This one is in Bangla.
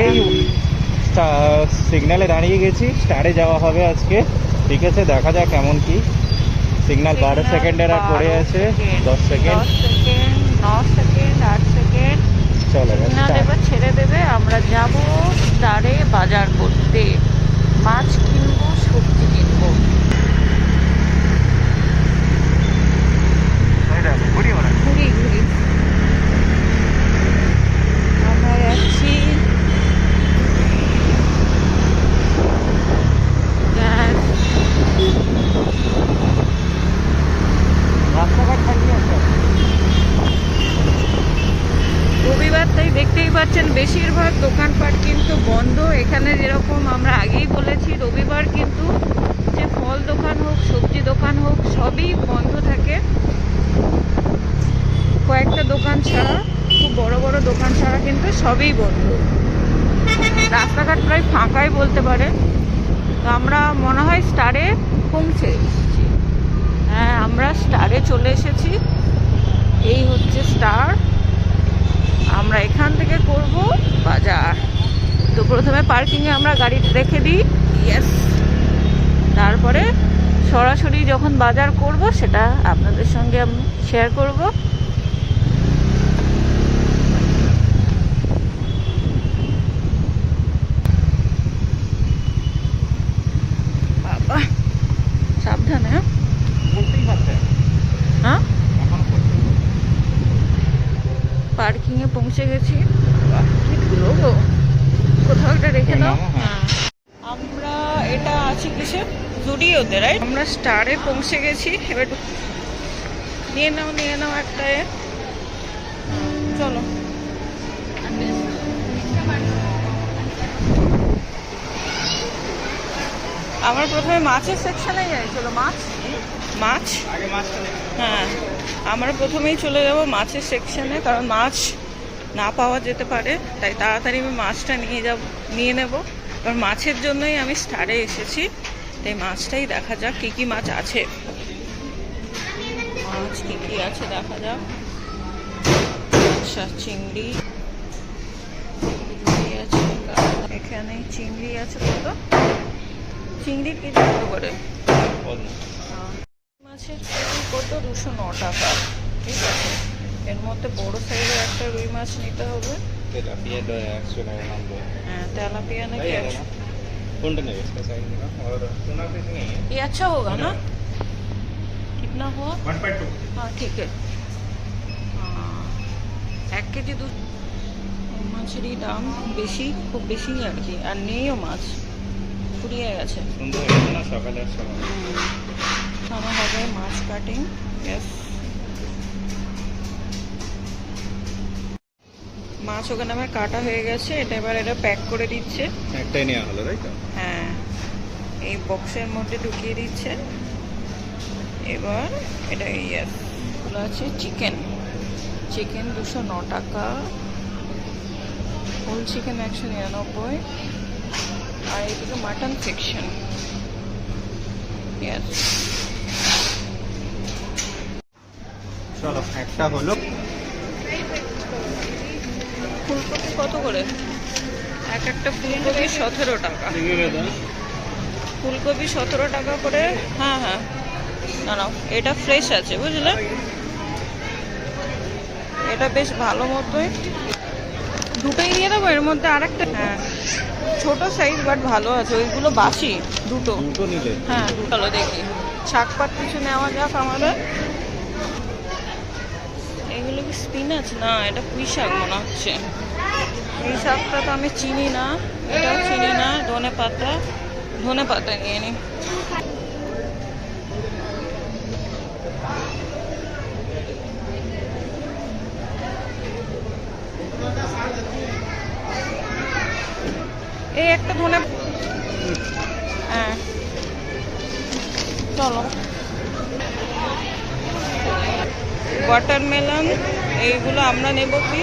এই সিগনালে দাঁড়িয়ে গেছি। স্টারে যাওয়া হবে আজকে। ঠিক আছে দেখা যাক কেমন কি। সিগনাল বারো সেকেন্ডের আর পড়ে আছে। দশ সেকেন্ড। সেকেন্ড আট সেকেন্ড। চলে ছেড়ে দেবে। আমরা যাব স্টারে বাজার করতে। মাছ কিনবো সবজি কিনবো ঘুরি ঘুরি আমরা যাচ্ছি গ্যাস রাস্তাঘাট খালি আছে রবিবার তাই দেখতেই পাচ্ছেন বেশিরভাগ দোকানপাট কিন্তু বন্ধ। এখানে যেরকম আমরা আগেই বলেছি, রবিবার কিন্তু যে ফল দোকান হোক, সবজি দোকান হোক, সবই বন্ধ থাকে। কয়েকটা দোকান ছাড়া, খুব বড় বড় দোকান ছাড়া কিন্তু সবই বন্ধ। রাস্তাঘাট প্রায় ফাঁকাই বলতে পারে। তো আমরা মনে হয় স্টারে পৌঁছে এসেছি। হ্যাঁ আমরা স্টারে চলে এসেছি। এই হচ্ছে স্টার। আমরা এখান থেকে করব বাজার। তো প্রথমে পার্কিংয়ে আমরা গাড়ি রেখে দিই। ইয়েস তারপরে সরাসরি যখন বাজার করব, সেটা আপনাদের সঙ্গে আমি শেয়ার করব বাবা সাবধানে হ্যাঁ? করতেই পারছে হ্যাঁ এখনও করতে পার্কিং এ পৌঁছে গেছি। কি ধুলো গো। কোথাও একটা রেখে দাও। হ্যাঁ। আমরা এটা আছি কিসে? জুডিওতে রাইট আমরা স্টারে পৌঁছে গেছি। এবার নিয়ে নাও নিয়ে নাও একটা এ। চলো। আমার প্রথমে মাছের সেকশনে যাই। চলো মাছ। মাছ। হ্যাঁ। আমরা প্রথমেই চলে যাব মাছের সেকশনে কারণ মাছ না পাওয়া যেতে পারে তাই তাড়াতাড়ি আমি মাছটা নিয়ে যাব নিয়ে নেব। কারণ মাছের জন্যই আমি স্টারে এসেছি তাই মাছটাই দেখা যাক কী কী মাছ আছে। মাছ কী কী আছে দেখা যাক। আচ্ছা চিংড়ি। চিংড়ি আছে এখানে চিংড়ি আছে কত? চিংড়ির কেজি কত করে? মাছের কত? দুশো ন টাকা ঠিক আছে। এর মধ্যে বড় সাইজের একটা রুই মাছ নিতে হবে তেলাপিয়া দ- একশো টাকা নাম বল। হ্যাঁ তেলাপিয়া নাকি তাই একশো না? কোনটা নেবে इसका साइज ना और टूना फिश नहीं है ये अच्छा होगा ना कितना हुआ 1.2 हाँ ठीक है हाँ, এক কেজি দু মাছেরই দাম বেশি খুব বেশি আর কি আর নেইও মাছ ফুরিয়ে গেছে সুন্দর হয়েছে না সকালে আর সকালে খাওয়া হবে মাছ কাটিং ইয়েস মাছ ওখানে আমার কাটা হয়ে গেছে এটা এবার এটা প্যাক করে দিচ্ছে। একটাই নেওয়া হলো তাই তো? হ্যাঁ এই বক্সের মধ্যে ঢুকিয়ে দিচ্ছে। এবার এটা এগুলো আছে চিকেন চিকেন দুশো ন টাকা। হোল চিকেন একশো নিরানব্বই। আর এদিকে মাটন সেকশন ইয়াস চলো একটা হলো ফুলকপি কত করে? এক একটা ফুলকপি সতেরো টাকা। ফুলকপি সতেরো টাকা করে। হ্যাঁ হ্যাঁ। না না এটা ফ্রেশ আছে বুঝলে? এটা বেশ ভালো মতোই। দুটোই নিয়ে দেবো এর মধ্যে আরেকটা হ্যাঁ। ছোট সাইজ বাট ভালো আছে। ওইগুলো বাসি দুটো। দুটো নিলে। হ্যাঁ চলো দেখি। শাকপাত কিছু নেওয়া যাক আমাদের। এগুলো কি স্পিনাচ না এটা পুঁই শাক মনে হচ্ছে। এই শাকটা তো আমি চিনি না এটাও চিনি না ধনে পাতা। ধনে পাতা নিয়ে নি। এই একটা ধনে হ্যাঁ। চলো। ওয়াটারমেলন এইগুলো আমরা নেব কি?